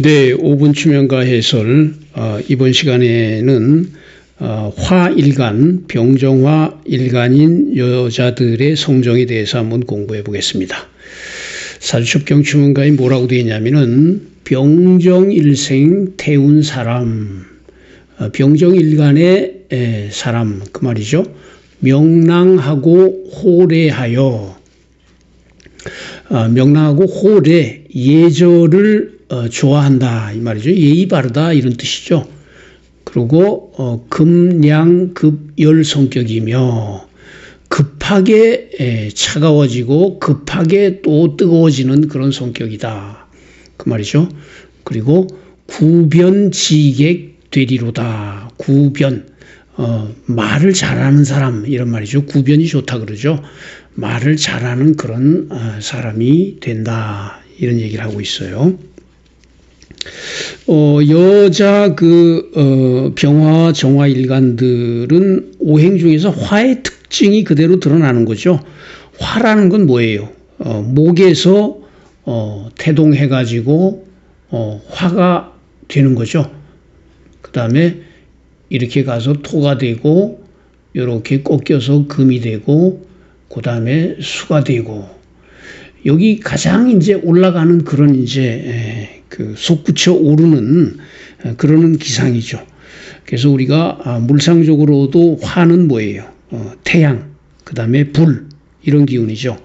네, 5분 추명가 해설 어, 이번 시간에는 어, 화일간, 병정화 일간인 여자들의 성정에 대해서 한번 공부해 보겠습니다. 사주첩경 추명가에 뭐라고 되어 있냐면은 병정일생 태운 사람, 어, 병정일간의 에, 사람 그 말이죠. 명랑하고 호래하여 어, 명랑하고 호래 예절을 어, 좋아한다 이 말이죠. 예의 바르다 이런 뜻이죠. 그리고 어, 금량 급열 성격이며 급하게 에, 차가워지고 급하게 또 뜨거워지는 그런 성격이다 그 말이죠. 그리고 구변지객 되리로다 구변 어, 말을 잘하는 사람 이런 말이죠. 구변이 좋다 그러죠. 말을 잘하는 그런 어, 사람이 된다 이런 얘기를 하고 있어요. 어, 여자 그 어, 병화 정화 일간들은 오행 중에서 화의 특징이 그대로 드러나는 거죠. 화라는 건 뭐예요? 어, 목에서 어, 태동해 가지고 어, 화가 되는 거죠. 그 다음에 이렇게 가서 토가 되고 이렇게 꺾여서 금이 되고 그 다음에 수가 되고 여기 가장 이제 올라가는 그런 이제 그 솟구쳐 오르는 그러는 기상이죠. 그래서 우리가 아, 물상적으로도 화는 뭐예요? 어, 태양, 그 다음에 불 이런 기운이죠.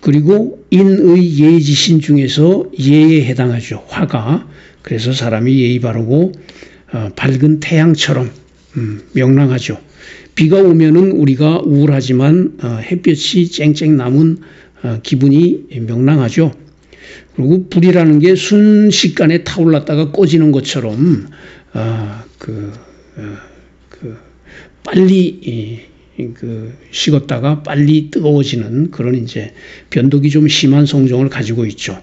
그리고 인의 예지신 중에서 예에 해당하죠. 화가 그래서 사람이 예의 바르고 어, 밝은 태양처럼 음, 명랑하죠. 비가 오면은 우리가 우울하지만 어, 햇볕이 쨍쨍 남은 어, 기분이 명랑하죠. 그리고 불이라는 게 순식간에 타올랐다가 꺼지는 것처럼 어, 그, 어, 그 빨리 그 식었다가 빨리 뜨거워지는 그런 이제 변덕이 좀 심한 성정을 가지고 있죠.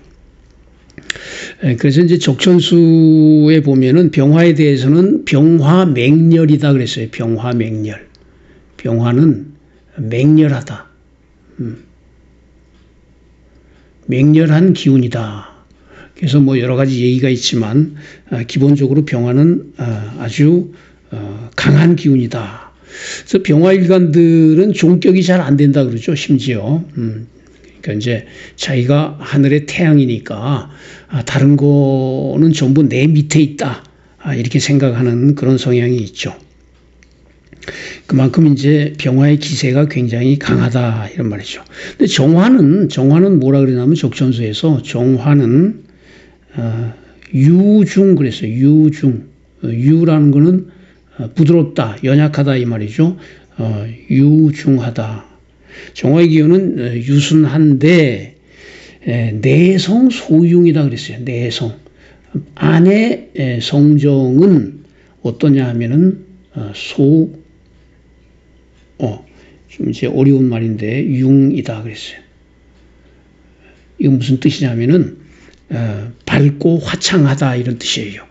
그래서 이제 적천수에 보면은 병화에 대해서는 병화맹렬이다 그랬어요. 병화맹렬. 병화는 맹렬하다. 음. 맹렬한 기운이다. 그래서 뭐 여러 가지 얘기가 있지만 아, 기본적으로 병화는 아, 아주 어, 강한 기운이다. 그래서 병화 일간들은 종격이 잘 안 된다 그러죠. 심지어 음, 그러니까 이제 자기가 하늘의 태양이니까 아, 다른 거는 전부 내 밑에 있다 이렇게 생각하는 그런 성향이 있죠. 그만큼 이제 병화의 기세가 굉장히 강하다 이런 말이죠. 근데 정화는 정화는 뭐라 그러냐면 적천수에서 정화는 어, 유중 그랬어요. 유중 어, 유라는 거는 어, 부드럽다, 연약하다 이 말이죠. 어, 유중하다. 정화의 기운은 어, 유순한데 에, 내성 소융이다 그랬어요. 내성 안의 성정은 어떠냐 하면은 어, 소 어, 좀 이제 어려운 말인데 융이다 그랬어요. 이건 무슨 뜻이냐면은 어, 밝고 화창하다 이런 뜻이에요.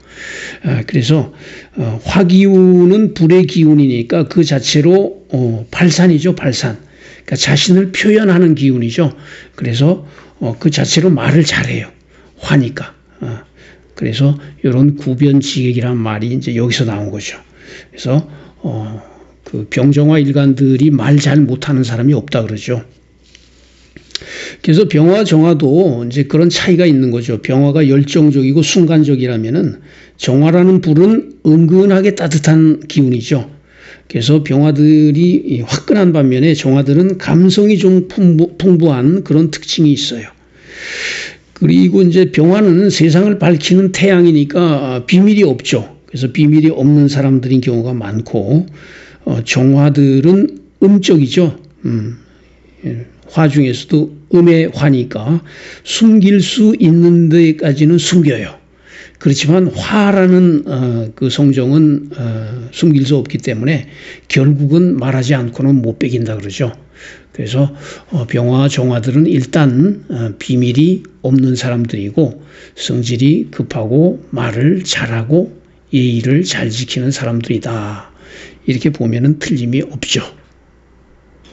어, 그래서 어, 화기운은 불의 기운이니까 그 자체로 어, 발산이죠, 발산. 그러니까 자신을 표현하는 기운이죠. 그래서 어, 그 자체로 말을 잘해요. 화니까. 어, 그래서 이런 구변지객이란 말이 이제 여기서 나온 거죠. 그래서 어, 그 병정화 일간들이 말 잘 못하는 사람이 없다 그러죠. 그래서 병화 정화도 이제 그런 차이가 있는 거죠. 병화가 열정적이고 순간적이라면은 정화라는 불은 은근하게 따뜻한 기운이죠. 그래서 병화들이 화끈한 반면에 정화들은 감성이 좀 풍부, 한 그런 특징이 있어요. 그리고 이제 병화는 세상을 밝히는 태양이니까 비밀이 없죠. 그래서 비밀이 없는 사람들인 경우가 많고 어, 정화들은 음적이죠. 음, 예, 화 중에서도 음의 화니까 숨길 수 있는 데까지는 숨겨요. 그렇지만 화라는 어, 그 성정은 어, 숨길 수 없기 때문에 결국은 말하지 않고는 못 베긴다 그러죠. 그래서 어, 병화 정화들은 일단 어, 비밀이 없는 사람들이고 성질이 급하고 말을 잘하고 예의를 잘 지키는 사람들이다. 이렇게 보면은 틀림이 없죠.